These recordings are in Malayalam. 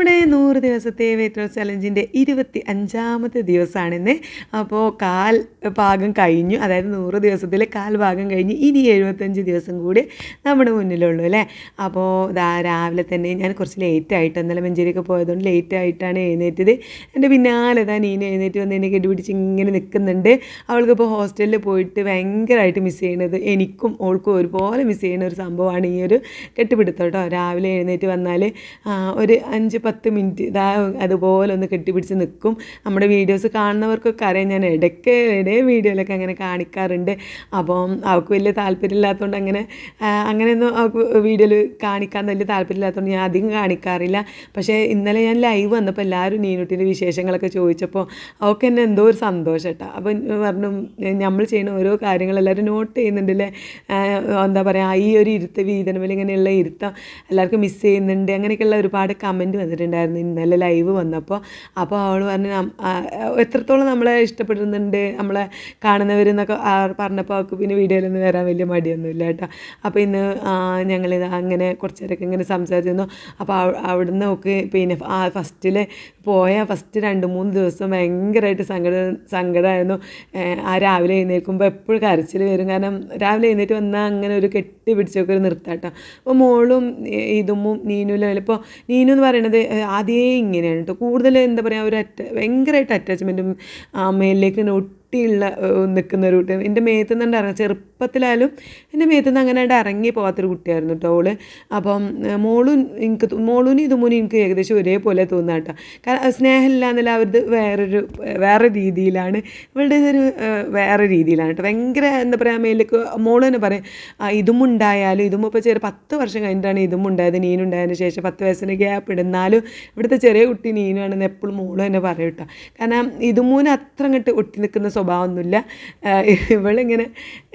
നമ്മുടെ നൂറ് ദിവസത്തെ വെയിറ്റ് ലോസ് ചലഞ്ചിന്റെ ഇരുപത്തി അഞ്ചാമത്തെ ദിവസമാണിന്ന് അപ്പോൾ കാൽ ഭാഗം കഴിഞ്ഞു. അതായത് നൂറ് ദിവസത്തിൽ കാൽ ഭാഗം കഴിഞ്ഞ് ഇനി എഴുപത്തഞ്ച് ദിവസം കൂടി നമ്മുടെ മുന്നിലുള്ളൂ അല്ലേ? അപ്പോൾ ഇതാ രാവിലെ തന്നെ ഞാൻ കുറച്ച് ലേറ്റ് ആയിട്ട് ഇന്നലെ മഞ്ചേരിയൊക്കെ പോയതുകൊണ്ട് ലേറ്റ് ആയിട്ടാണ് എഴുന്നേറ്റത്. എന്റെ പിന്നാലെ താൻ നീന എഴുന്നേറ്റ് വന്ന് എന്നെ കെട്ടിപിടിച്ച് ഇങ്ങനെ നിൽക്കുന്നുണ്ട്. അവൾക്കിപ്പോൾ ഹോസ്റ്റലിൽ പോയിട്ട് ഭയങ്കരമായിട്ട് മിസ് ചെയ്യണത് എനിക്കും ഓൾക്കും ഒരുപോലെ മിസ് ചെയ്യുന്ന ഒരു സംഭവമാണ് ഈ ഒരു കെട്ടിപ്പിടുത്തം കേട്ടോ. രാവിലെ എഴുന്നേറ്റ് വന്നാൽ ഒരു അഞ്ച് പത്ത് മിനിറ്റ് ഇതാ അതുപോലെ ഒന്ന് കെട്ടിപ്പിടിച്ച് നിൽക്കും നമ്മുടെ വീഡിയോസ് കാണുന്നവർക്കൊക്കെ അറിയാം. ഞാൻ ഇടയ്ക്ക് ഇടേ വീഡിയോയിലൊക്കെ അങ്ങനെ കാണിക്കാറുണ്ട്. അപ്പം അവൾക്ക് വലിയ താല്പര്യമില്ലാത്തതുകൊണ്ട് അങ്ങനെ അങ്ങനെയൊന്നും അവൾക്ക് വീഡിയോയിൽ കാണിക്കാൻ വലിയ താല്പര്യമില്ലാത്തതുകൊണ്ട് ഞാൻ അധികം കാണിക്കാറില്ല. പക്ഷേ ഇന്നലെ ഞാൻ ലൈവ് വന്നപ്പോൾ എല്ലാവരും നീനുട്ടിന്റെ വിശേഷങ്ങളൊക്കെ ചോദിച്ചപ്പോൾ അവൾക്ക് എന്നെ എന്തോ ഒരു സന്തോഷം കേട്ടോ. അപ്പം പറഞ്ഞു നമ്മൾ ചെയ്യുന്ന ഓരോ കാര്യങ്ങളെല്ലാവരും നോട്ട് ചെയ്യുന്നുണ്ടല്ലേ? എന്താ പറയുക ഈ ഒരു ഇരുത്ത വീതനമേൽ ഇങ്ങനെയുള്ള ഇരുത്തം എല്ലാവർക്കും മിസ് ചെയ്യുന്നുണ്ട്. അങ്ങനെയൊക്കെയുള്ള ഒരുപാട് കമന്റ് വന്നിട്ടുണ്ടായിരുന്നു. ഇന്നലെ ലൈവ് വന്നപ്പോൾ അപ്പോൾ അവൾ പറഞ്ഞു എത്രത്തോളം നമ്മളെ ഇഷ്ടപ്പെടുന്നുണ്ട് നമ്മളെ കാണുന്നവരെന്നൊക്കെ പറഞ്ഞപ്പോൾ അവൾക്ക് പിന്നെ വീഡിയോയിലൊന്നും വരാൻ വലിയ മടിയൊന്നുമില്ല കേട്ടോ. അപ്പോൾ ഇന്ന് ഞങ്ങൾ അങ്ങനെ കുറച്ച് ഇങ്ങനെ സംസാരിച്ചിരുന്നു. അപ്പോൾ അവ- അവിടുന്ന് ഒക്കെ പിന്നെ ആ ഫസ്റ്റിൽ പോയ ഫസ്റ്റ് രണ്ട് മൂന്ന് ദിവസം ഭയങ്കരമായിട്ട് സങ്കടം സങ്കടമായിരുന്നു ആ രാവിലെ എഴുന്നേൽക്കുമ്പോൾ എപ്പോഴും കരച്ചിൽ വരും. കാരണം രാവിലെ എഴുന്നേറ്റ് വന്നാൽ അങ്ങനെ ഒരു കെട്ടി പിടിച്ചൊക്കെ ഒരു നിർത്താട്ടോ അപ്പോൾ മോളും ഇതുമ്മും നീനുലും ഇപ്പോൾ നീനു എന്ന് പറയുന്നത് ആദ്യമേ ഇങ്ങനെയാണ് കേട്ടോ കൂടുതൽ എന്താ പറയുക ഒരു അറ്റ ഭയങ്കരമായിട്ട് അറ്റാച്ച്മെന്റും അമ്മയിലേക്ക് ഒട്ടിയുള്ള ഏഹ് നിൽക്കുന്ന ഒരു കുട്ടി. എന്റെ മേത്ത് നിന്ന് ഇറങ്ങി ചെറുപ്പത്തിലായാലും എന്റെ മേത്ത് നിന്ന് അങ്ങനെ ഇറങ്ങി പോകാത്തൊരു കുട്ടിയായിരുന്നു കേട്ടോ അവൾ അപ്പം മോളും എനിക്ക് മോളും മോളൂനും ഇതുമൂനും എനിക്ക് ഏകദേശം ഒരേപോലെ തോന്നുക കേട്ടോ കാരണം സ്നേഹമില്ല എന്നല്ല അവരത് വേറൊരു വേറെ രീതിയിലാണ്. ഇവളുടെ ഒരു വേറെ രീതിയിലാണ് കേട്ടോ ഭയങ്കര എന്താ പറയുക മേലേക്ക് മോൾ തന്നെ പറയും ഇതുമുണ്ടായാലും ഇതും ഇപ്പോൾ ചെറിയ പത്ത് വർഷം കഴിഞ്ഞിട്ടാണ് ഇതും ഉണ്ടായത് നീനുണ്ടായതിന് ശേഷം പത്ത് വയസ്സിന് ഗ്യാപ്പ് ഇടുന്നാലും ഇവിടുത്തെ ചെറിയ കുട്ടി നീനുവാണെന്ന് എപ്പോഴും മോൾ തന്നെ പറയും കേട്ടോ കാരണം ഇതുമൂന്ന് അത്ര അങ്ങോട്ട് ഒട്ടി നിൽക്കുന്ന സ്വഭാവമൊന്നുമില്ല. ഇവളിങ്ങനെ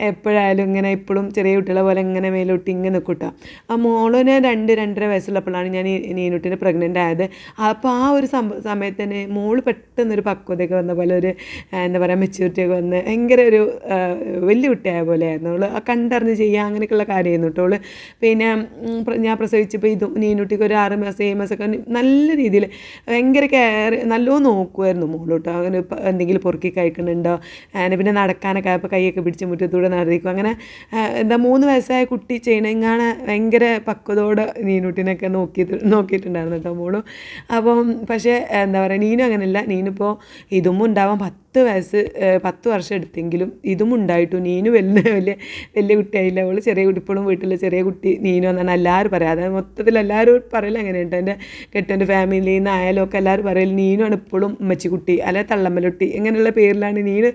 എപ്പോഴായാലും ഇങ്ങനെ ഇപ്പോഴും ചെറിയ കുട്ടികളെ പോലെ ഇങ്ങനെ മേലോട്ട് ഇങ്ങനെ നിൽക്കും ആ മോളിന് രണ്ട് രണ്ടര വയസ്സുള്ളപ്പോഴാണ് ഞാൻ ഈ നീനുട്ടിനെ പ്രഗ്നന്റ് ആയത്. അപ്പോൾ ആ ഒരു സമയത്ത് തന്നെ മോൾ പെട്ടെന്നൊരു പക്വതയൊക്കെ വന്ന പോലെ ഒരു എന്താ പറയുക മെച്യൂരിറ്റി ഒക്കെ വന്ന് ഭയങ്കര ഒരു വലിയ കുട്ടിയായ പോലെയായിരുന്നു. അവൾ ആ കണ്ടറിഞ്ഞ് ചെയ്യുക അങ്ങനെയൊക്കെയുള്ള കാര്യമായിരുന്നു കേട്ടോ അവൾ. പിന്നെ ഞാൻ പ്രസവിച്ചപ്പോൾ ഇത് നീനുട്ടിക്ക് ഒരു ആറ് മാസം ഏഴ് മാസമൊക്കെ നല്ല രീതിയിൽ ഭയങ്കര കെയർ നല്ലോണം നോക്കുമായിരുന്നു മോളോട്ടോ അങ്ങനെ എന്തെങ്കിലും പൊറുക്കി കഴിക്കുന്നുണ്ടോ അങ്ങനെ പിന്നെ നടക്കാനൊക്കെ ആയപ്പോൾ കൈയൊക്കെ പിടിച്ച് മുറ്റത്തൂടെ നടത്തിക്കും അങ്ങനെ എന്താ മൂന്ന് വയസ്സായ കുട്ടി ചെയ്യണമെങ്കിൽ ഭയങ്കര പക്വതോടെ നീനുട്ടിനൊക്കെ നോക്കി നോക്കിയിട്ടുണ്ടായിരുന്നു കേട്ടോ മോളും. അപ്പം പക്ഷേ എന്താ പറയുക നീനും അങ്ങനെയല്ല നീനിപ്പോൾ ഇതും ഉണ്ടാവാൻ പത്ത് വയസ്സ് ഏഹ് പത്ത് വർഷം എടുത്തെങ്കിലും ഇതും ഉണ്ടായിട്ടു. നീനു വലിയ വലിയ വലിയ കുട്ടിയായില്ല. അവൾ ചെറിയ കുട്ടി ഇപ്പോഴും വീട്ടിൽ ചെറിയ കുട്ടി നീനു എന്നാണ് എല്ലാവരും പറയുക അതായത് മൊത്തത്തിൽ എല്ലാവരും പറയല അങ്ങനെയുണ്ട് എന്റെ കെട്ടന്റെ ഫാമിലിയിൽ നിന്ന് ആയാലും ഒക്കെ എല്ലാവരും പറയൽ നീനുമാണ് ഇപ്പോഴും ഉമ്മച്ചിക്കുട്ടി അല്ലെ തള്ളമ്മലുട്ടി ഇങ്ങനെയുള്ള പേരിലാണ് നീന്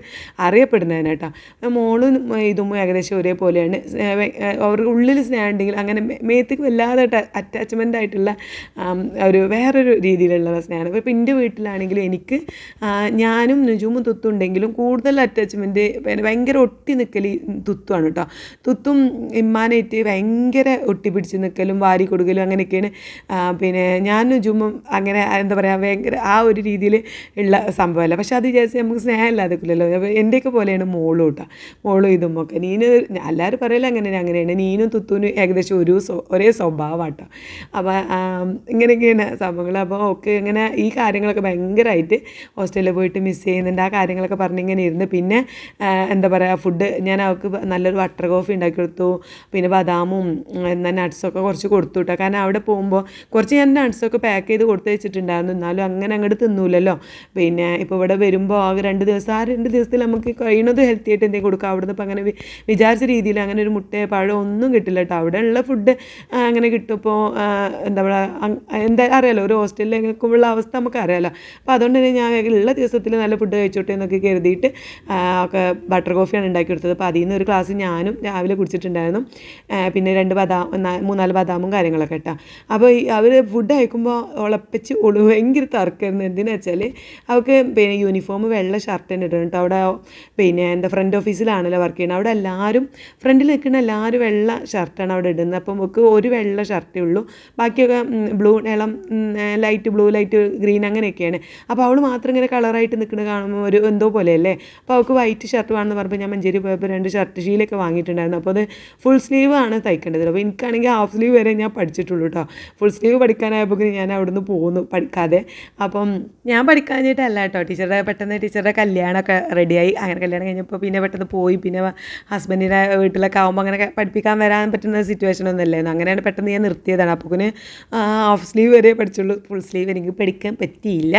അറിയപ്പെടുന്നത് കേട്ടോ മോളും ഇതും ഏകദേശം ഒരേപോലെയാണ്. അവർക്ക് ഉള്ളിൽ സ്നേഹം ഉണ്ടെങ്കിൽ അങ്ങനെ മേത്തേക്ക് വല്ലാതെ അറ്റാച്ച്മെന്റ് ആയിട്ടുള്ള ഒരു വേറൊരു രീതിയിലുള്ള സ്നേഹമാണ്. ഇപ്പോൾ എന്റെ വീട്ടിലാണെങ്കിലും എനിക്ക് ഞാനും നുജുമും തുത്തും ഉണ്ടെങ്കിലും കൂടുതൽ അറ്റാച്ച്മെന്റ് ഭയങ്കര ഒട്ടി നിൽക്കൽ തുത്തുമാണ് കേട്ടോ തുത്തും ഇമ്മാനായിട്ട് ഭയങ്കര ഒട്ടി പിടിച്ച് നിൽക്കലും വാരി കൊടുക്കലും അങ്ങനെയൊക്കെയാണ്. പിന്നെ ഞാൻ ചുമ്മാ അങ്ങനെ എന്താ പറയുക ഭയങ്കര ആ ഒരു രീതിയിൽ ഉള്ള സംഭവമല്ല പക്ഷെ അത് വിചാരിച്ച് നമുക്ക് സ്നേഹമില്ലാതെ അപ്പോൾ എന്റെയൊക്കെ പോലെയാണ് മോളും കേട്ടോ മോളും ഇതും ഒക്കെ. നീന് എല്ലാവരും പറയലോ അങ്ങനെ അങ്ങനെയാണ്. നീനും തുത്തുവിനും ഏകദേശം ഒരു ഒരേ സ്വഭാവം കേട്ടോ അപ്പോൾ ഇങ്ങനെയൊക്കെയാണ് സംഭവങ്ങൾ അപ്പോൾ ഒക്കെ ഇങ്ങനെ ഈ കാര്യങ്ങളൊക്കെ ഭയങ്കരമായിട്ട് ഹോസ്റ്റലിൽ പോയിട്ട് മിസ് ചെയ്യുന്നുണ്ട്. ആ കാര്യങ്ങളൊക്കെ പറഞ്ഞിങ്ങനെ ഇരുന്ന്. പിന്നെ എന്താ പറയുക ഫുഡ് ഞാൻ അവൾക്ക് നല്ലൊരു വട്ടർ കോഫി ഉണ്ടാക്കി കൊടുത്തു. പിന്നെ ബദാമും എന്താ നട്ട്സൊക്കെ കുറച്ച് കൊടുത്തു കേട്ടോ കാരണം അവിടെ പോകുമ്പോൾ കുറച്ച് ഞാൻ നട്ട്സൊക്കെ പാക്ക് ചെയ്ത് കൊടുത്ത് വെച്ചിട്ടുണ്ടായിരുന്നു. എന്നാലും അങ്ങനെ അങ്ങോട്ട് തിന്നൂലല്ലോ. പിന്നെ ഇപ്പോൾ ഇവിടെ വരുമ്പോൾ ആ രണ്ട് ദിവസം ആ രണ്ട് ദിവസത്തിൽ നമുക്ക് കഴിയുന്നത് ഹെൽത്തി ആയിട്ട് എന്തെങ്കിലും കൊടുക്കുക അവിടുന്ന് ഇപ്പോൾ അങ്ങനെ വിചാരിച്ച രീതിയിൽ അങ്ങനെ ഒരു മുട്ട പഴം ഒന്നും കിട്ടില്ല കേട്ടോ അവിടെ ഉള്ള ഫുഡ് അങ്ങനെ കിട്ടുമ്പോൾ എന്താ പറയുക എന്താ അറിയാലോ ഒരു ഹോസ്റ്റലിൽ ഉള്ള അവസ്ഥ നമുക്ക് അറിയാലോ അപ്പോൾ അതുകൊണ്ട് തന്നെ ഞാൻ ഉള്ള ദിവസത്തിൽ നല്ല ഫുഡ് കഴിച്ചോട്ടെ എന്നൊക്കെ കരുതിയിട്ട് ഒക്കെ ബട്ടർ കോഫിയാണ് ഉണ്ടാക്കി കൊടുത്തത്. അപ്പോൾ അതിൽ നിന്ന് ഒരു ഗ്ലാസ് ഞാനും രാവിലെ കുടിച്ചിട്ടുണ്ടായിരുന്നു. പിന്നെ രണ്ട് ബദാം മൂന്നാൽ ബദാമും കാര്യങ്ങളൊക്കെ കേട്ടോ അപ്പോൾ അവർ ഫുഡ് അയക്കുമ്പോൾ ഉളപ്പിച്ച് ഒളു ഭയങ്കര തർക്കമായിരുന്നു എന്തിനാ വെച്ചാൽ അവൾക്ക് പിന്നെ യൂണിഫോം വെള്ള ഷർട്ട് തന്നെ ഇടണം കേട്ടോ അവിടെ പിന്നെ എന്താ ഫ്രണ്ട് ഓഫീസിലാണല്ലോ വർക്ക് ചെയ്യുന്നത്. അവിടെ എല്ലാവരും ഫ്രണ്ടിൽ നിൽക്കുന്ന എല്ലാവരും വെള്ള ഷർട്ടാണ് അവിടെ ഇടുന്നത്. അപ്പം നമുക്ക് ഒരു വെള്ള ഷർട്ടേ ഉള്ളൂ. ബാക്കിയൊക്കെ ബ്ലൂ ഇളം ലൈറ്റ് ബ്ലൂ ലൈറ്റ് ഗ്രീൻ അങ്ങനെയൊക്കെയാണ്. അപ്പോൾ അവൾ മാത്രം ഇങ്ങനെ കളറായിട്ട് നിൽക്കുന്നത് കാണുമ്പോൾ ഒരു എന്തോ പോലെയല്ലേ? അപ്പോൾ അവൾക്ക് വൈറ്റ് ഷർട്ട് വേണമെന്ന് പറഞ്ഞപ്പോൾ ഞാൻ മഞ്ചേരി പോയപ്പോൾ രണ്ട് ഷർട്ട് ഷീലൊക്കെ വാങ്ങിയിട്ടുണ്ടായിരുന്നു. അപ്പോൾ അത് ഫുൾ സ്ലീവ് ആണ് തയ്ക്കേണ്ടത്. അപ്പോൾ എനിക്കാണെങ്കിൽ ഹാഫ് സ്ലീവ് വരെ ഞാൻ പഠിച്ചിട്ടുള്ളൂ കേട്ടോ ഫുൾ സ്ലീവ് പഠിക്കാനായപ്പോൾ ഞാൻ അവിടുന്ന് പോകുന്നു പഠിക്കാതെ. അപ്പം ഞാൻ പഠിക്കാഞ്ഞിട്ടല്ല കേട്ടോ ടീച്ചറുടെ പെട്ടെന്ന് ടീച്ചറുടെ കല്യാണമൊക്കെ റെഡിയായി അങ്ങനെ കല്യാണം കഴിഞ്ഞപ്പോൾ പിന്നെ പെട്ടെന്ന് പോയി. പിന്നെ ഹസ്ബൻഡിന്റെ വീട്ടിലൊക്കെ ആകുമ്പോൾ അങ്ങനെ പഠിപ്പിക്കാൻ വരാൻ പറ്റുന്ന സിറ്റുവേഷൻ ഒന്നും അല്ലായിരുന്നു. അങ്ങനെയാണ് പെട്ടെന്ന് ഞാൻ നിർത്തിയതാണ്. അപ്പോൾ ഹാഫ് സ്ലീവ് വരെ പഠിച്ചുള്ളൂ. ഫുൾ സ്ലീവ് എനിക്ക് പഠിക്കാൻ പറ്റിയില്ല.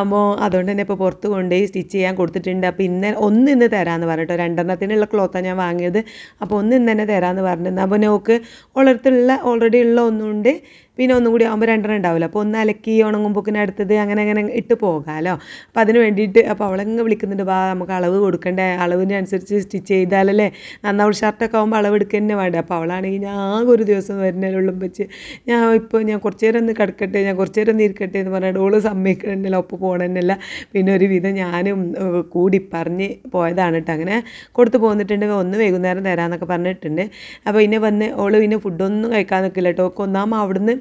അപ്പോൾ അതുകൊണ്ട് തന്നെ ഇപ്പോൾ പുറത്ത് കൊണ്ടുപോയി സ്റ്റിച്ച് ചെയ്യാൻ കൊടുത്തിട്ടുണ്ട്. അപ്പോൾ ഇന്ന് ഒന്ന് ഇന്ന് തരാമെന്ന് പറഞ്ഞിട്ടോ രണ്ടെണ്ണത്തിനുള്ള ക്ലോത്താണ് ഞാൻ വാങ്ങിയത്. അപ്പോൾ ഒന്ന് ഇന്ന് തന്നെ തരാമെന്ന് പറഞ്ഞിരുന്നു. അപ്പോൾ നോക്ക് ഉള്ളടത്തുള്ള ഓൾറെഡി ഉള്ള ഒന്നുകൊണ്ട് പിന്നെ ഒന്നും കൂടി ആകുമ്പോൾ രണ്ടെണ്ണം ഉണ്ടാവില്ല അപ്പോൾ ഒന്ന് അലക്കി ഉണങ്ങുമ്പോക്കിന് അടുത്തത് അങ്ങനെ അങ്ങനെ ഇട്ട് പോകാമല്ലോ അപ്പോൾ അതിന് വേണ്ടിയിട്ട് അപ്പോൾ അവളങ്ങ് വിളിക്കുന്നുണ്ട് വാ നമുക്ക് അളവ് കൊടുക്കണ്ടേ? അളവിനനുസരിച്ച് സ്റ്റിച്ച് ചെയ്താലല്ലേ നന്നാവും ഷർട്ടൊക്കെ ആകുമ്പോൾ അളവ് തന്നെ വേണ്ട? അപ്പോൾ അവളാണെങ്കിൽ ഞാൻ ഒരു ദിവസം വരുന്നതിനുള്ളും വെച്ച് ഞാൻ ഇപ്പോൾ ഞാൻ കുറച്ച് നേരം ഒന്ന് കിടക്കട്ടെ ഞാൻ കുറച്ച് നേരം ഒന്ന് ഇരിക്കട്ടെ എന്ന് പറഞ്ഞിട്ട് ഓൾ സമ്മതിക്കണമെന്നില്ല ഒപ്പം പോകണമെന്നില്ല പിന്നെ ഒരു വിധം ഞാനും കൂടി പറഞ്ഞ് പോയതാണ് കേട്ടോ. അങ്ങനെ കൊടുത്ത് പോന്നിട്ടുണ്ട്. ഒന്ന് വൈകുന്നേരം തരാമെന്നൊക്കെ പറഞ്ഞിട്ടുണ്ട്. അപ്പോൾ ഇന്നെ വന്ന് ഓൾ പിന്നെ ഫുഡൊന്നും കഴിക്കാൻ നിൽക്കില്ല കേട്ടോ. ഒക്കെ ഒന്നാമ അവിടുന്ന്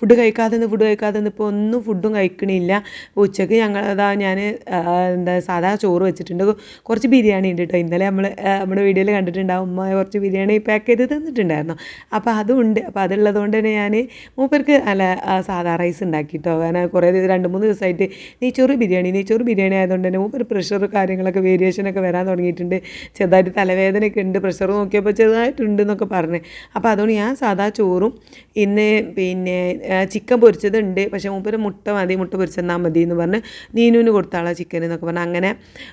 ഫുഡ് കഴിക്കാതെ നിന്ന് ഫുഡ് കഴിക്കാതെ നിന്ന് ഇപ്പോൾ ഒന്നും ഫുഡും കഴിക്കണില്ല. ഉച്ചയ്ക്ക് ഞങ്ങൾ അതാ ഞാൻ എന്താ സാധാ ചോറ് വെച്ചിട്ടുണ്ട്. കുറച്ച് ബിരിയാണി ഉണ്ട് കേട്ടോ ഇന്നലെ നമ്മൾ നമ്മുടെ വീഡിയോയിൽ കണ്ടിട്ടുണ്ടാവും. ഉമ്മ കുറച്ച് ബിരിയാണി പാക്ക് ചെയ്ത് തന്നിട്ടുണ്ടായിരുന്നു. അപ്പോൾ അതുണ്ട്. അപ്പോൾ അതുള്ളത് കൊണ്ട് തന്നെ ഞാൻ മൂപ്പർക്ക് അല്ല സാധാ റൈസ് ഉണ്ടാക്കി കേട്ടോ കാരണം കുറേ രണ്ട് മൂന്ന് ദിവസമായിട്ട് നെയ്ച്ചോറ് ബിരിയാണി നെയ്ച്ചോറ് ബിരിയാണി ആയതുകൊണ്ട് തന്നെ മൂപ്പർ പ്രഷർ കാര്യങ്ങളൊക്കെ വേരിയേഷനൊക്കെ വരാൻ തുടങ്ങിയിട്ടുണ്ട്. ചെറുതായിട്ട് തലവേദനയൊക്കെ ഉണ്ട്. പ്രഷർ നോക്കിയപ്പോൾ ചെറുതായിട്ടുണ്ട് എന്നൊക്കെ പറഞ്ഞു. അപ്പോൾ അതുകൊണ്ട് ഞാൻ സാധാ ചോറും ഇന്ന് പിന്നെ ചിക്കൻ പൊരിച്ചതുണ്ട്. പക്ഷേ മൂപ്പര് മുട്ട മതി മുട്ട പൊരിച്ചെന്നാൽ മതി എന്ന് പറഞ്ഞ് നീനുവിന് കൊടുത്താളാ ചിക്കൻ എന്നൊക്കെ പറഞ്ഞ് അങ്ങനെ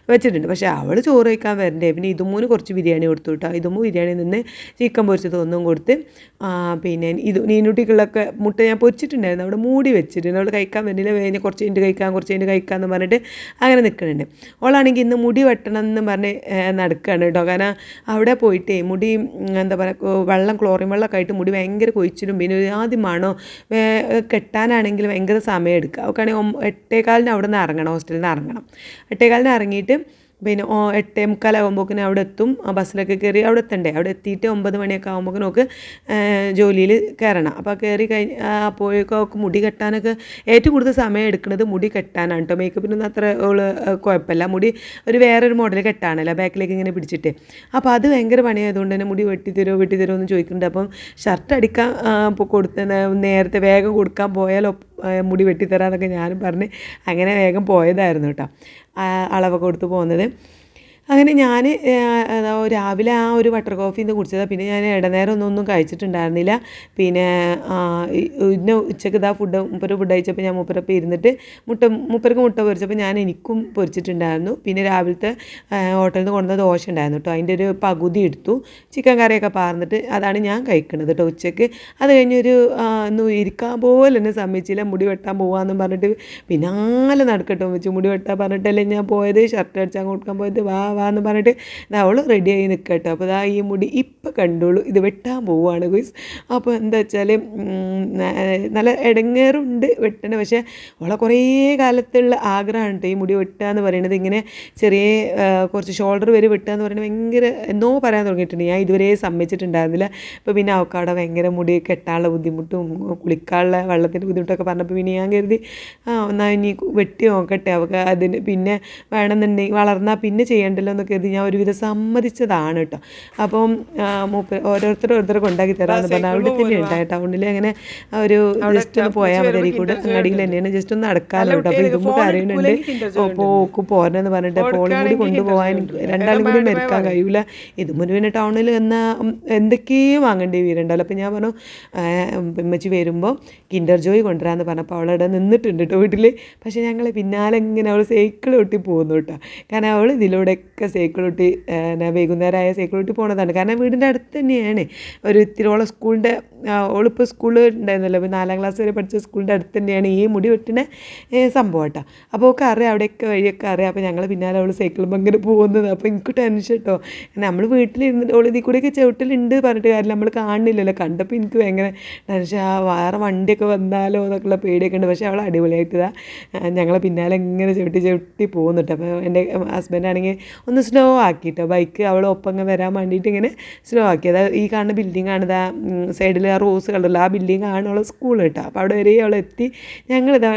വെച്ചിട്ടുണ്ട്. പക്ഷേ അവൾ ചോറ് കഴിക്കാൻ വരണ്ടേ. പിന്നെ ഇതുമൂന്ന് കുറച്ച് ബിരിയാണി കൊടുത്തു കേട്ടോ. ഇതുമൂ ബിരിയാണി നിന്ന് ചിക്കൻ പൊരിച്ചത് ഒന്നും കൊടുത്ത് പിന്നെ ഇത് നീനുട്ടിക്കുള്ളൊക്കെ മുട്ട ഞാൻ പൊരിച്ചിട്ടുണ്ടായിരുന്നു. അവിടെ മൂടി വെച്ചിട്ടുണ്ട്. അവൾ കഴിക്കാൻ വരുന്നില്ല വേഞ്ഞ് കുറച്ച് കഴിഞ്ഞ് കഴിക്കാം കുറച്ച് കഴിഞ്ഞ് കഴിക്കാം എന്ന് പറഞ്ഞിട്ട് അങ്ങനെ നിൽക്കുന്നുണ്ട്. ഓളാണെങ്കിൽ ഇന്ന് മുടി വെട്ടണം എന്ന് പറഞ്ഞ് നടക്കുകയാണ് കേട്ടോ. കാരണം അവിടെ പോയിട്ടേ മുടി എന്താ പറയുക വെള്ളം ക്ലോറിൻ വെള്ളമൊക്കെ ആയിട്ട് മുടി ഭയങ്കര കൊഴിച്ചിലും പിന്നെ ഒരു ആദ്യം വേ- കെട്ടാനാണെങ്കിൽ ഭയങ്കര സമയം എടുക്കുക. ഒക്കെ ആണെങ്കിൽ എട്ടേകാലിന് അവിടെ നിന്ന് ഇറങ്ങണം ഹോസ്റ്റലിൽ നിന്ന് ഇറങ്ങണം. എട്ടേകാലിന് ഇറങ്ങിയിട്ട് പിന്നെ ഓ എട്ടേ മുക്കാലാകുമ്പോക്കിന് അവിടെ എത്തും. ആ ബസ്സിലൊക്കെ കയറി അവിടെ എത്തണ്ടേ? അവിടെ എത്തിയിട്ട് ഒമ്പത് മണിയൊക്കെ ആകുമ്പോഴേക്കും നമുക്ക് ജോലിയിൽ കയറണം. അപ്പോൾ കയറി കഴിഞ്ഞ് അപ്പോഴേക്കും അവൾക്ക് മുടി കെട്ടാനൊക്കെ ഏറ്റവും കൂടുതൽ സമയം എടുക്കുന്നത് മുടി കെട്ടാനാണ് കേട്ടോ മേക്കപ്പിനൊന്നും അത്ര കുഴപ്പമില്ല. മുടി ഒരു വേറൊരു മോഡൽ കെട്ടാണല്ലോ ബാക്കിലേക്ക് ഇങ്ങനെ പിടിച്ചിട്ട്. അപ്പോൾ അത് ഭയങ്കര പണിയായതുകൊണ്ട് തന്നെ മുടി വെട്ടിത്തരുമോ വെട്ടിത്തരുമോ എന്ന് ചോദിക്കുന്നുണ്ട്. അപ്പം ഷർട്ട് അടിക്കാൻ കൊടുത്ത നേരത്തെ വേഗം കൊടുക്കാൻ പോയാൽ മുടി വെട്ടിത്തരാന്നൊക്കെ ഞാനും പറഞ്ഞ് അങ്ങനെ വേഗം പോയതായിരുന്നു കേട്ടോ അളവൊക്കെ കൊടുത്തു പോകുന്നത്. അങ്ങനെ ഞാൻ രാവിലെ ആ ഒരു ബട്ടർ കോഫി ഇന്ന് കുടിച്ചതാണ് പിന്നെ ഞാൻ ഇടനേരം ഒന്നും ഒന്നും കഴിച്ചിട്ടുണ്ടായിരുന്നില്ല. പിന്നെ ഇന്ന ഉച്ചയ്ക്ക് ഇതാ ഫുഡ് മുപ്പര് ഫുഡ് കഴിച്ചപ്പോൾ ഞാൻ മുപ്പരപ്പം ഇരുന്നിട്ട് മുട്ട മുപ്പരക്ക് മുട്ട പൊരിച്ചപ്പോൾ ഞാൻ എനിക്കും പൊരിച്ചിട്ടുണ്ടായിരുന്നു. പിന്നെ രാവിലത്തെ ഹോട്ടലിൽ നിന്ന് കൊണ്ടുവന്ന ദോശ ഉണ്ടായിരുന്നു കേട്ടോ അതിന്റെ ഒരു പകുതി എടുത്തു. ചിക്കൻ കറിയൊക്കെ പാർന്നിട്ട് അതാണ് ഞാൻ കഴിക്കുന്നത് കേട്ടോ ഉച്ചയ്ക്ക്. അത് കഴിഞ്ഞൊരു ഒന്ന് ഇരിക്കാൻ പോലെ എന്നെ സമ്മതിച്ചില്ല. മുടി വെട്ടാൻ പോകാമെന്നും പറഞ്ഞിട്ട് പിന്നാലെ നടക്കട്ടോ വെച്ച്. മുടി വെട്ടാൻ പറഞ്ഞിട്ടല്ലേ ഞാൻ പോയത്? ഷർട്ട് അടിച്ചാൽ കൊടുക്കാൻ പോയത്? വാ വാ എന്ന് പറഞ്ഞിട്ട് അവൾ റെഡിയായി നിൽക്കട്ടെ അപ്പോൾ ദാ ഈ മുടി ഇപ്പം കണ്ടോളൂ. ഇത് വെട്ടാൻ പോവുകയാണ് ഗുയ്സ് അപ്പോൾ എന്താ വെച്ചാൽ നല്ല ഇടങ്ങേറുണ്ട് വെട്ടണ പക്ഷേ അവളെ കുറേ കാലത്തുള്ള ആഗ്രഹമാണ് കേട്ടോ ഈ മുടി വെട്ടുക എന്ന് പറയുന്നത് ഇങ്ങനെ ചെറിയ കുറച്ച് ഷോൾഡർ വരെ വെട്ടുക എന്ന് പറയുന്നത് ഭയങ്കര എന്നോ പറയാൻ തുടങ്ങിയിട്ടുണ്ട്. ഞാൻ ഇതുവരെ സമ്മതിച്ചിട്ടുണ്ടായിരുന്നില്ല. അപ്പോൾ പിന്നെ അവക്കവിടെ ഭയങ്കര മുടി കെട്ടാനുള്ള ബുദ്ധിമുട്ടും കുളിക്കാനുള്ള വെള്ളത്തിന്റെ ബുദ്ധിമുട്ടൊക്കെ പറഞ്ഞപ്പോൾ പിന്നെ ഞാൻ കരുതി ആ ഇനി വെട്ടി നോക്കട്ടെ. അവൾക്ക് അതിന് പിന്നെ വേണമെന്നുണ്ടെങ്കിൽ വളർന്നാൽ പിന്നെ ചെയ്യണ്ടല്ലോ എന്ന് കരുതി ഞാൻ ഒരുവിധം സമ്മതിച്ചതാണ് കേട്ടോ. അപ്പം ആ, മൂപ്പ ഓരോരുത്തർ ഓരോരുത്തർ കൊണ്ടാക്കി തരാമെന്ന് പറഞ്ഞാൽ അവിടെ തന്നെ ഉണ്ടായി ടൗണിൽ അങ്ങനെ ഒരു ജസ്റ്റ് ഒന്ന് പോയാൽ മതി കൂടെ അങ്ങടിയിൽ തന്നെയാണ് ജസ്റ്റ് ഒന്ന് നടക്കാമല്ലോ കേട്ടോ. അപ്പോൾ ഇതുമ്പോൾ കരയുന്നുണ്ട് അപ്പോൾ ഓക്ക് പോരെന്ന് പറഞ്ഞിട്ട് അപ്പോൾ കൂടി കൊണ്ടുപോകാൻ രണ്ടാളും കൂടി മെരുക്കാൻ കഴിയൂല. ഇത് മുഴുവൻ ടൗണിൽ എന്ന എന്തൊക്കെയും വാങ്ങേണ്ടി വീരുണ്ടല്ലോ അപ്പോൾ ഞാൻ പറഞ്ഞു ഉമ്മച്ചി വരുമ്പോൾ കിൻഡർ ജോയ് കൊണ്ടുവരാമെന്ന് പറഞ്ഞപ്പോൾ അവളവിടെ നിന്നിട്ടുണ്ട് കേട്ടോ വീട്ടിൽ പക്ഷേ ഞങ്ങൾ പിന്നാലെ ഇങ്ങനെ അവൾ സൈക്കിൾ ഒട്ടി പോകുന്നു കേട്ടോ. കാരണം അവൾ ഇതിലൂടെയൊക്കെ സൈക്കിൾ ഒട്ടി എന്നാ വൈകുന്നേരമായ സൈക്കിൾ ഒട്ടി പോണതാണ്. കാരണം വീടിന്റെ അടുത്ത് തന്നെയാണ്. ഒരു ഇത്തിരിയോളം സ്കൂളിന്റെ ഓളിപ്പോൾ സ്കൂളിൽ ഉണ്ടായിരുന്നല്ലോ ഇപ്പോൾ നാലാം ക്ലാസ് വരെ പഠിച്ച സ്കൂളിന്റെ അടുത്ത് തന്നെയാണ് ഈ മുടി വെട്ടുന്ന സംഭവം കേട്ടോ അപ്പോൾ ഒക്കെ അറിയാം അവിടെയൊക്കെ വഴിയൊക്കെ അറിയാം. അപ്പോൾ ഞങ്ങൾ പിന്നാലെ അവൾ സൈക്കിളുമ്പോൾ ഇങ്ങനെ പോകുന്നത്. അപ്പോൾ എനിക്ക് ടെൻഷൻ കേട്ടോ നമ്മൾ വീട്ടിലിരുന്നിട്ട് ഓൾ ഇതിൽ കൂടെയൊക്കെ ചവിട്ടിലുണ്ട് പറഞ്ഞിട്ട് കാര്യം നമ്മൾ കാണുന്നില്ലല്ലോ. കണ്ടപ്പോൾ എനിക്ക് ഭയങ്കര ടെൻഷൻ. ആ വേറെ വണ്ടിയൊക്കെ വന്നാലോ എന്നൊക്കെയുള്ള പേടിയൊക്കെ ഉണ്ട്. പക്ഷേ അവൾ അടിപൊളിയായിട്ട് ഇതാ ഞങ്ങളെ പിന്നാലെ ഇങ്ങനെ ചവിട്ടി ചവിട്ടി പോകുന്നുണ്ട് അപ്പോൾ എന്റെ ഹസ്ബൻഡ് ആണെങ്കിൽ ഒന്ന് സ്ലോ ആക്കിട്ടോ. ബൈക്ക് അവൾ ഒപ്പം വരാൻ വേണ്ടിയിട്ട് ഇങ്ങനെ സ്ലോ ആക്കി. അതായത് ഈ കാണുന്ന ബിൽഡിംഗ് ആണ് ഇതാ സൈഡിൽ ആ റോസ് കളറിൽ ആ ബിൽഡിംഗ് ആണ് അവളെ സ്കൂൾ കേട്ടോ അപ്പോൾ അവിടെ വരെ അവൾ എത്തി. ഞങ്ങളിതാ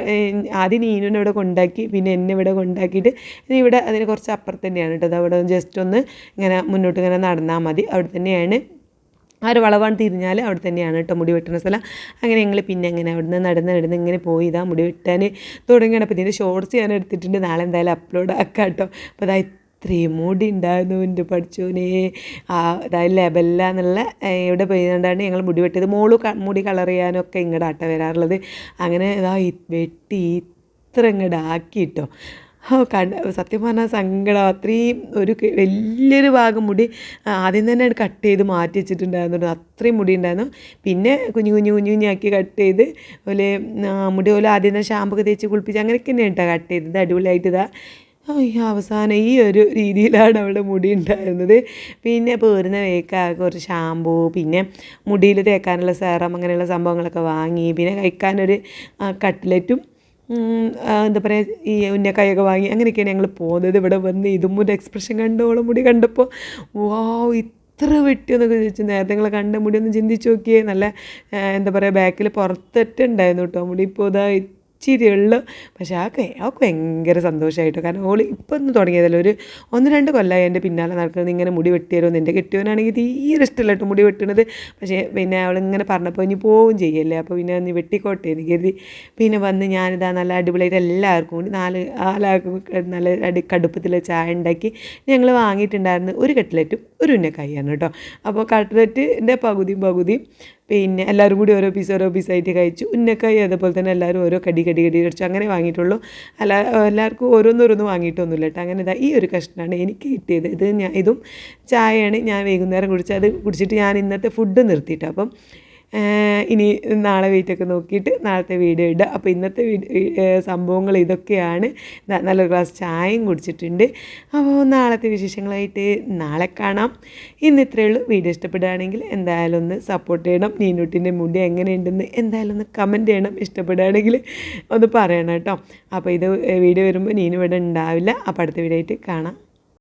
ആദ്യം നീനുവിനെ ഇവിടെ കൊണ്ടാക്കി പിന്നെ എന്നെ ഇവിടെ കൊണ്ടാക്കിയിട്ട് ഇവിടെ അതിന് കുറച്ച് അപ്പുറത്ത് തന്നെയാണ് കേട്ടോ അത് അവിടെ ജസ്റ്റ് ഒന്ന് ഇങ്ങനെ മുന്നോട്ട് ഇങ്ങനെ നടന്നാൽ മതി. അവിടെ തന്നെയാണ്. ആ ഒരു വളവാണ് തിരിഞ്ഞാൽ അവിടെ തന്നെയാണ് കേട്ടോ മുടി വെട്ടുന്ന സ്ഥലം. അങ്ങനെ ഞങ്ങൾ പിന്നെ അങ്ങനെ അവിടെ നിന്ന് നടന്ന് നടന്ന് ഇങ്ങനെ പോയി. ഇതാ മുടി വെട്ടാൻ തുടങ്ങിയാണ്. അപ്പോൾ ഇതിന്റെ ഷോർട്സ് ഞാൻ എടുത്തിട്ടുണ്ട്. നാളെ എന്തായാലും അപ്ലോഡ് ആക്കാം കേട്ടോ അപ്പോൾ അതാ ഇത്രയും മൂടി ഉണ്ടായിരുന്നു എന്റെ പഠിച്ചോനെ. ആ അതായത് ലെബല്ല എന്നുള്ള ഇവിടെ പെയ്യുന്നുണ്ടാണ് ഞങ്ങൾ മുടി വെട്ടിയത്. മോൾ മുടി കളർ ചെയ്യാനൊക്കെ ഇങ്ങോട്ട് ആട്ട വരാറുള്ളത്. അങ്ങനെ ഇതാ വെട്ടി ഇത്ര ഇങ്ങോട്ട് ആക്കിയിട്ടോ കണ്ട സത്യം പറഞ്ഞാൽ സങ്കടം. അത്രയും ഒരു വലിയൊരു ഭാഗം മുടി ആദ്യം തന്നെ കട്ട് ചെയ്ത് മാറ്റി വെച്ചിട്ടുണ്ടായിരുന്നു. അത്രയും മുടി ഉണ്ടായിരുന്നു. പിന്നെ കുഞ്ഞു കുഞ്ഞു കുഞ്ഞു കുഞ്ഞാക്കി കട്ട് ചെയ്ത് അതുപോലെ മുടി പോലെ ആദ്യം തന്നെ ഷാമ്പൊക്കെ തേച്ച് കുളിപ്പിച്ച് അങ്ങനെയൊക്കെ തന്നെ കേട്ടോ കട്ട് ചെയ്തത്. അടിപൊളിയായിട്ട് ഇതാ. അവസാനം ഈ ഒരു രീതിയിലാണ് അവളുടെ മുടി ഉണ്ടായിരുന്നത്. പിന്നെ പോരുന്ന വേക്ക കുറച്ച് ഷാമ്പൂ പിന്നെ മുടിയിൽ തേക്കാനുള്ള സെറം അങ്ങനെയുള്ള സംഭവങ്ങളൊക്കെ വാങ്ങി പിന്നെ കഴിക്കാനൊരു കട്ട്ലെറ്റും എന്താ പറയുക ഈ ഉന്നക്കായൊക്കെ വാങ്ങി അങ്ങനെയൊക്കെയാണ് ഞങ്ങൾ പോകുന്നത്. ഇവിടെ വന്ന് ഇതും ഒരു എക്സ്പ്രഷൻ കണ്ടോളം മുടി കണ്ടപ്പോൾ വാവ് ഇത്ര വെട്ടിയെന്നൊക്കെ ചോദിച്ചു. നേരത്തെ നിങ്ങൾ കണ്ട മുടി ഒന്ന് ചിന്തിച്ച് നോക്കിയേ നല്ല എന്താ പറയുക ബാക്കിൽ പുറത്തിട്ടുണ്ടായിരുന്നു കേട്ടോ മുടി. ഇപ്പോൾ ഇതാ ഇച്ചിരി ഉള്ളു പക്ഷേ ആ അവൾക്ക് ഭയങ്കര സന്തോഷമായിട്ടോ കാരണം ഓൾ ഇപ്പം ഒന്ന് തുടങ്ങിയതല്ലോ ഒരു ഒന്ന് രണ്ട് കൊല്ലമായി എന്റെ പിന്നാലെ നടക്കുന്നത്. ഇങ്ങനെ മുടി വെട്ടിയാലോന്ന് എന്റെ കെട്ടിയവനാണെങ്കിൽ തീരെ ഇഷ്ടമല്ല മുടി വെട്ടണത്. പക്ഷേ പിന്നെ അവൾ ഇങ്ങനെ പറഞ്ഞപ്പോൾ ഇനി പോവും ചെയ്യല്ലേ. അപ്പോൾ പിന്നെ നീ വെട്ടിക്കോട്ടെ എന്ന് കരുതി. പിന്നെ വന്ന് ഞാനിതാ നല്ല അടിപൊളിയായിട്ട് എല്ലാവർക്കും കൂടി നാല് നാലാൾക്കും നല്ല അടി കടുപ്പത്തിൽ ചായ ഉണ്ടാക്കി ഞങ്ങൾ വാങ്ങിയിട്ടുണ്ടായിരുന്നു ഒരു കട്ട്ലറ്റും ഒരു ഉന്നക്കായാണ് കേട്ടോ. അപ്പോൾ കട്ട്ലറ്റിന്റെ പകുതിയും പകുതിയും പിന്നെ എല്ലാവരും കൂടി ഓരോ പീസ് ഓരോ പീസായിട്ട് കഴിച്ചു. ഉന്നക്കായി അതുപോലെ തന്നെ എല്ലാവരും ഓരോ കടി കടി കടി കഴിച്ചു. അങ്ങനെ വാങ്ങിയിട്ടുള്ളൂ. അല്ല എല്ലാവർക്കും ഓരോന്നോരോന്ന് വാങ്ങിയിട്ടൊന്നുമില്ല കേട്ടോ. അങ്ങനെ ഇതാ ഈ ഒരു കഷ്ണമാണ് എനിക്ക് കിട്ടിയത്. ഇത് ഞാൻ ഇതും ചായയാണ് ഞാൻ വൈകുന്നേരം കുടിച്ചത്. അത് കുടിച്ചിട്ട് ഞാൻ ഇന്നത്തെ ഫുഡ് നിർത്തിയിട്ട്. അപ്പം ഇനി നാളെ വെയിറ്റൊക്കെ നോക്കിയിട്ട് നാളത്തെ വീഡിയോ ഇടുക. അപ്പോൾ ഇന്നത്തെ സംഭവങ്ങൾ ഇതൊക്കെയാണ്. നല്ല നല്ലൊരു ഗ്ലാസ് ചായയും കുടിച്ചിട്ടുണ്ട്. അപ്പോൾ നാളത്തെ വിശേഷങ്ങളായിട്ട് നാളെ കാണാം. ഇന്ന് ഇത്രയേ ഉള്ളൂ. വീഡിയോ ഇഷ്ടപ്പെടുകയാണെങ്കിൽ എന്തായാലും ഒന്ന് സപ്പോർട്ട് ചെയ്യണം. നീനൂട്ടിന്റെ മുടി എങ്ങനെയുണ്ടെന്ന് എന്തായാലും ഒന്ന് കമന്റ് ചെയ്യണം. ഇഷ്ടപ്പെടുകയാണെങ്കിൽ ഒന്ന് പറയണം കേട്ടോ. അപ്പോൾ ഇത് വീഡിയോ വരുമ്പോൾ നീനു ഇവിടെ ഉണ്ടാവില്ല. അപ്പോൾ അടുത്ത വീഡിയോ ആയിട്ട് കാണാം.